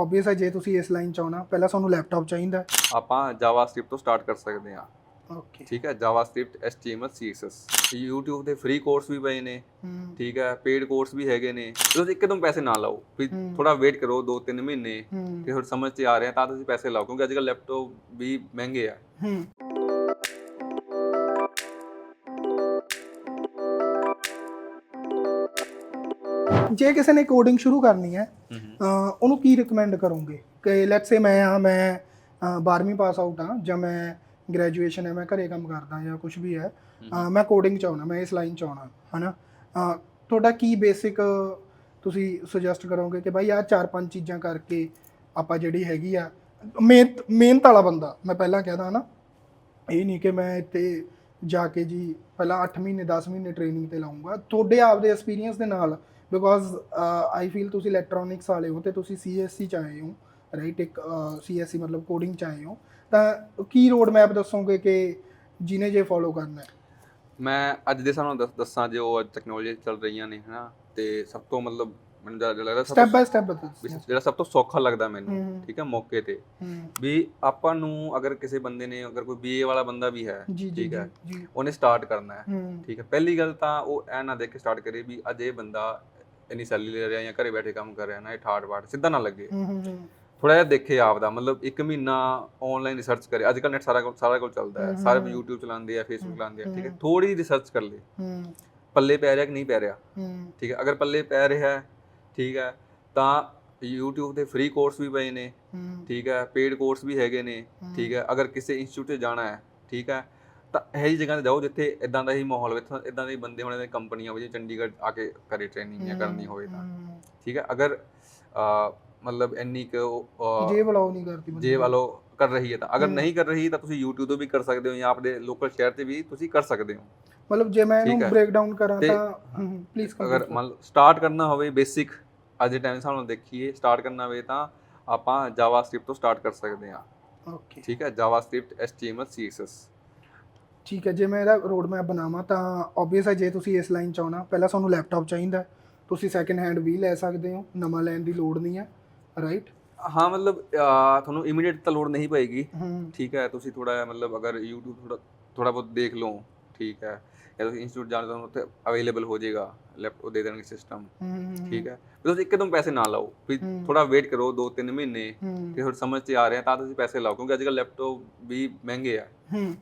Obvious ਹੈ ਜੇ ਤੁਸੀਂ ਇਸ ਲਾਈਨ ਚ ਆਉਣਾ ਪਹਿਲਾਂ ਤੁਹਾਨੂੰ ਲੈਪਟਾਪ ਚਾਹੀਦਾ ਆਪਾਂ ਜਾਵਾਸਕ੍ਰਿਪਟ ਤੋਂ ਸਟਾਰਟ ਕਰ ਸਕਦੇ ਹਾਂ। ਓਕੇ ਠੀਕ ਹੈ ਜਾਵਾਸਕ੍ਰਿਪਟ HTML CSS YouTube ਤੇ ਫ੍ਰੀ ਕੋਰਸ ਵੀ ਪਏ ਨੇ। ਠੀਕ ਹੈ ਪੇਡ ਕੋਰਸ ਵੀ ਹੈਗੇ ਨੇ। ਤੁਸੀਂ ਇੱਕਦਮ ਪੈਸੇ ਨਾ ਲਾਓ। ਵੀ। ਥੋੜਾ ਵੇਟ ਕਰੋ 2-3 ਮਹੀਨੇ ਹੂੰ। ਕਿ ਹੁਣ ਸਮਝ ਤੇ ਆ ਰਹੇ ਤਾਂ ਤੁਸੀਂ ਪੈਸੇ ਲਾਓ। ਕਿਉਂਕਿ ਅੱਜ ਕੱਲ੍ਹ ਲੈਪਟਾਪ ਵੀ ਮਹਿੰਗੇ ਆ। ਹੂੰ। ਜੇ ਕਿਸੇ ਨੇ ਕੋਡਿੰਗ ਸ਼ੁਰੂ ਕਰਨੀ ਹੈ ਉਹਨੂੰ ਕੀ ਰეკਮੈਂਡ ਕਰੋਗੇ? ਕਿ ਲੈਟਸ ਸੇ ਮੈਂ ਆ ਮੈਂ 12ਵੀਂ ਪਾਸ ਆਊਟ ਆ ਜਾਂ ਮੈਂ ਗ੍ਰੈਜੂਏਸ਼ਨ ਹੈ ਮੈਂ ਘਰੇ ਕੰਮ ਕਰਦਾ ਜਾਂ ਕੁਝ ਵੀ ਹੈ ਮੈਂ ਕੋਡਿੰਗ ਚ ਆਉਣਾ ਮੈਂ ਇਸ ਲਾਈਨ ਚ ਆਉਣਾ ਹਨਾ? ਤੁਹਾਡਾ ਕੀ ਬੇਸਿਕ ਤੁਸੀਂ ਸੁਜੈਸਟ ਕਰੋਗੇ ਕਿ ਭਾਈ ਆਹ ਚਾਰ ਪੰਜ ਚੀਜ਼ਾਂ ਕਰਕੇ ਆਪਾਂ ਜਿਹੜੀ ਹੈਗੀ ਆ ਮਿਹਨਤ ਮਿਹਨਤ ਵਾਲਾ ਬੰਦਾ ਮੈਂ ਪਹਿਲਾਂ ਕਹਿਦਾ ਹਨਾ ਇਹ ਨਹੀਂ ਕਿ ਮੈਂ ਇੱਥੇ ਜਾ ਕੇ ਜੀ ਪਹਿਲਾਂ 8 ਮਹੀਨੇ 10 ਮਹੀਨੇ ਟ੍ਰੇਨਿੰਗ ਤੇ ਲਾਉਂਗਾ। ਤੁਹਾਡੇ ਆਪਦੇ ਐਕਸਪੀਰੀਅੰਸ ਦੇ ਨਾਲ ਬਿਕੋਜ਼ ਆਈ ਫੀਲ ਤੁਸੀਂ ਇਲੈਕਟ੍ਰੋਨਿਕਸ ਵਾਲੇ ਹੋ ਤੇ ਤੁਸੀਂ ਸੀਐਸਸੀ ਚ ਆਏ ਹੋ ਰਾਈਟ ਇੱਕ ਸੀਐਸਸੀ ਮਤਲਬ ਕੋਡਿੰਗ ਚ ਆਏ ਹੋ ਤਾਂ ਕੀ ਰੋਡ ਮੈਪ ਦੱਸੋਗੇ ਕਿ ਜਿਹਨੇ ਜੇ ਫੋਲੋ ਕਰਨਾ ਹੈ? ਮੈਂ ਅੱਜ ਦੇ ਸਾਨੂੰ ਦੱਸਾਂ ਜੋ ਟੈਕਨੋਲੋਜੀ ਚੱਲ ਰਹੀਆਂ ਨੇ ਹਨਾ? ਤੇ ਸਭ ਤੋਂ ਮਤਲਬ ਮੈਨੂੰ ਜ਼ਿਆਦਾ ਲੱਗਦਾ ਸਟੈਪ ਬਾਈ ਸਟੈਪ ਬਤਾ ਜਿਹੜਾ ਸਭ ਤੋਂ ਸੌਖਾ ਲੱਗਦਾ ਮੈਨੂੰ ਠੀਕ ਹੈ ਮੌਕੇ ਤੇ। ਵੀ ਆਪਾਂ ਨੂੰ ਅਗਰ ਕਿਸੇ ਬੰਦੇ ਨੇ ਅਗਰ ਕੋਈ ਬੀਏ ਵਾਲਾ ਬੰਦਾ ਵੀ ਹੈ ਠੀਕ ਹੈ ਉਹਨੇ ਸਟਾਰਟ ਕਰਨਾ ਹੈ ਹੂੰ। ਠੀਕ ਹੈ। ਪਹਿਲੀ ਗੱਲ ਤਾਂ ਉਹ ਐ ਨਾ ਦੇਖ ਕੇ ਸਟਾਰਟ ਕਰੇ ਵੀ ਅੱਜ ਇਹ ਬੰਦਾ ਇੰਨੀ ਸੈਲਰੀ ਲੈ ਰਿਹਾ ਜਾਂ ਘਰੇ ਬੈਠੇ ਕੰਮ ਕਰ ਰਿਹਾ ਨਾ ਇਹ ਠਾਠ ਬਾਠ ਸਿੱਧਾ ਨਾ ਲੱਗੇ। ਥੋੜਾ ਜਿਹਾ ਦੇਖੇ ਆਪਦਾ ਮਤਲਬ ਇੱਕ ਮਹੀਨਾ ਆਨਲਾਈਨ ਰਿਸਰਚ ਕਰੇ। ਅੱਜ ਕੱਲ੍ਹ ਨੈਟ ਸਾਰਾ ਕੋਲ ਸਾਰਾ ਕੋਲ ਚੱਲਦਾ ਹੈ। ਸਾਰੇ। YouTube ਚਲਾਉਂਦੇ ਆ Facebook ਚਲਾਉਂਦੇ ਆ ਠੀਕ ਹੈ। ਥੋੜੀ ਰਿਸਰਚ ਕਰ ਲੈ ਪੱਲੇ ਪੈ ਰਿਹਾ ਕਿ ਨਹੀਂ ਪੈ ਰਿਹਾ? ਠੀਕ ਹੈ ਅਗਰ ਪੱਲੇ ਪੈ ਰਿਹਾ ਹੈ ਠੀਕ ਹੈ ਤਾਂ YouTube ਤੇ ਫ੍ਰੀ ਕੋਰਸ ਵੀ ਪਏ ਨੇ। ਠੀਕ ਹੈ ਪੇਡ ਕੋਰਸ ਵੀ ਹੈਗੇ ਨੇ। ਠੀਕ ਹੈ ਅਗਰ ਕਿਸੇ ਇੰਸਟੀਚਿਊਟ ਤੇ ਜਾਣਾ ਹੈ ਠੀਕ ਹੈ ਤਾਂ ਇਹੋ ਜਿਹੀ ਜਗ੍ਹਾ ਤੇ ਜਾਓ ਜਿੱਥੇ ਇਦਾਂ ਦਾ ਹੀ ਮਾਹੌਲ ਹੋਵੇ ਇਦਾਂ ਦੇ ਬੰਦੇ ਹੋਣੇ ਨੇ ਕੰਪਨੀਆਂ ਜਿਵੇਂ ਚੰਡੀਗੜ੍ਹ ਆ ਕੇ ਕਰੇ ਟ੍ਰੇਨਿੰਗ ਜਾਂ ਕਰਨੀ ਹੋਵੇ ਤਾਂ। ਠੀਕ ਹੈ? ਅਗਰ ਮਤਲਬ ਇੰਨੀ ਕੁ ਜੇ ਬਲਾਉ ਨਹੀਂ ਕਰਦੀ ਜੇ ਵਾਲੋ ਕਰ ਰਹੀ ਹੈ ਤਾਂ। ਅਗਰ। ਨਹੀਂ ਕਰ ਰਹੀ ਤਾਂ ਤੁਸੀਂ YouTube ਤੋਂ ਵੀ ਕਰ ਸਕਦੇ ਹੋ ਜਾਂ ਆਪਣੇ ਲੋਕਲ ਸ਼ਹਿਰ ਤੇ ਵੀ ਤੁਸੀਂ ਕਰ ਸਕਦੇ ਹੋ। ਮਤਲਬ ਜੇ ਮੈਂ ਇਹਨੂੰ। ਬ੍ਰੇਕ ਡਾਊਨ ਕਰਾਂ ਤੇ ਪਲੀਜ਼ ਅਗਰ ਮੰਨ ਸਟਾਰਟ ਕਰਨਾ ਹੋਵੇ ਬੇਸਿਕ ਅੱਜ ਦੇ ਟਾਈਮ ਸਾਨੂੰ ਦੇਖੀਏ ਸਟਾਰਟ ਕਰਨਾ ਹੋਵੇ ਤਾਂ ਆਪਾਂ ਜਾਵਾਸਕ੍ਰਿਪਟ ਤੋਂ ਸਟਾਰਟ ਕਰ ਸਕਦੇ ਹਾਂ। ਓਕੇ ਠੀਕ ਹੈ? ਜਾਵਾਸਕ੍ਰਿਪਟ HTML CSS ਠੀਕ ਹੈ ਜੇ ਮੈਂ ਇਹਦਾ ਰੋਡ ਮੈਪ ਬਣਾਵਾਂ ਤਾਂ ਆਬਵੀਅਸ ਹੈ ਜੇ ਤੁਸੀਂ ਇਸ ਲਾਈਨ ਚ ਆਉਣਾ ਪਹਿਲਾਂ ਤੁਹਾਨੂੰ ਲੈਪਟਾਪ ਚਾਹੀਦਾ ਤੁਸੀਂ ਸੈਕੰਡ ਹੈਂਡ ਵੀ ਲੈ ਸਕਦੇ ਹੋ ਨਵਾਂ ਲੈਣ ਦੀ ਲੋੜ ਨਹੀਂ ਹੈ ਰਾਈਟ ਹਾਂ ਮਤਲਬ ਤੁਹਾਨੂੰ ਇਮੀਡੀਏਟ ਤਾਂ ਲੋੜ ਨਹੀਂ ਪਏਗੀ। ਠੀਕ ਹੈ ਤੁਸੀਂ ਥੋੜਾ ਮਤਲਬ ਅਗਰ YouTube ਥੋੜਾ ਥੋੜਾ ਬਹੁਤ ਦੇਖ ਲਓ ਠੀਕ ਹੈ। ਜਾਂ ਤੁਸੀਂ ਇੰਸਟੀਚਿਊਟ ਜਾਣਾ ਤੁਹਾਨੂੰ ਉੱਥੇ ਅਵੇਲੇਬਲ ਹੋ ਜਾਏਗਾ ਲੈਪਟਾਪ ਦੇ ਦੇਣਗੇ ਸਿਸਟਮ ਠੀਕ ਹੈ ਤੁਸੀਂ ਇੱਕਦਮ ਪੈਸੇ ਨਾ ਲਾਓ ਵੀ। ਥੋੜਾ ਵੇਟ ਕਰੋ 2-3 ਮਹੀਨੇ ਹੂੰ। ਕਿ ਹੁਣ ਸਮਝ ਤੇ ਆ ਰਹੇ ਤਾਂ ਤੁਸੀਂ ਪੈਸੇ ਲਾਓ ਕਿਉਂਕਿ ਅੱਜ ਕੱਲ੍ਹ ਲੈਪਟਾਪ ਵੀ ਮਹਿੰਗੇ ਆ।